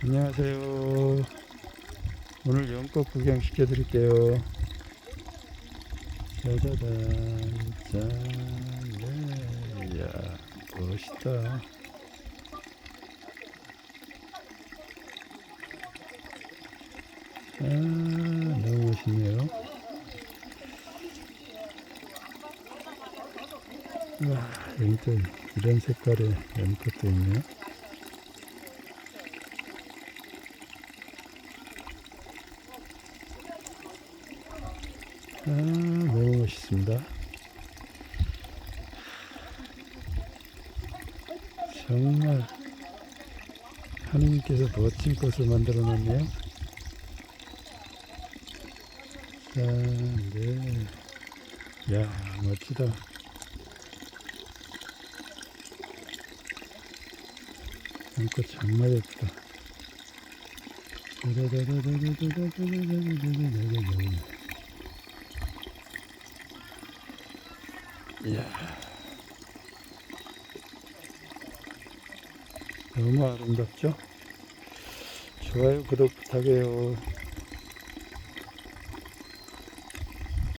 안녕하세요. 오늘 연꽃 구경 시켜 드릴게요. 짜자잔, 짠, 네, 이야, 멋있다. 아, 너무 멋있네요. 와, 여기 또 이런 색깔의 연꽃도 있네요. 아, 너무 멋있습니다. 정말 하느님께서 멋진 꽃을 만들어 놨네요. 자, 네. 야, 멋지다. 연꽃 정말 예쁘다. 이야. 너무 아름답죠? 좋아요, 구독 부탁해요.